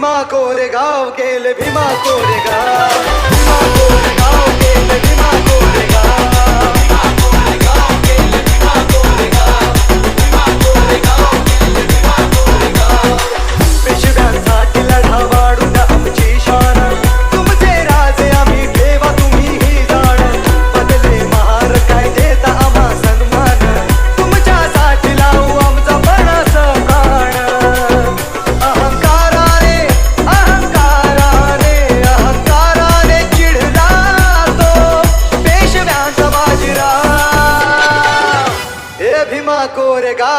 भीमा कोरेगाव गेले भीमा कोरेगाव। प्रेमा कोरेगा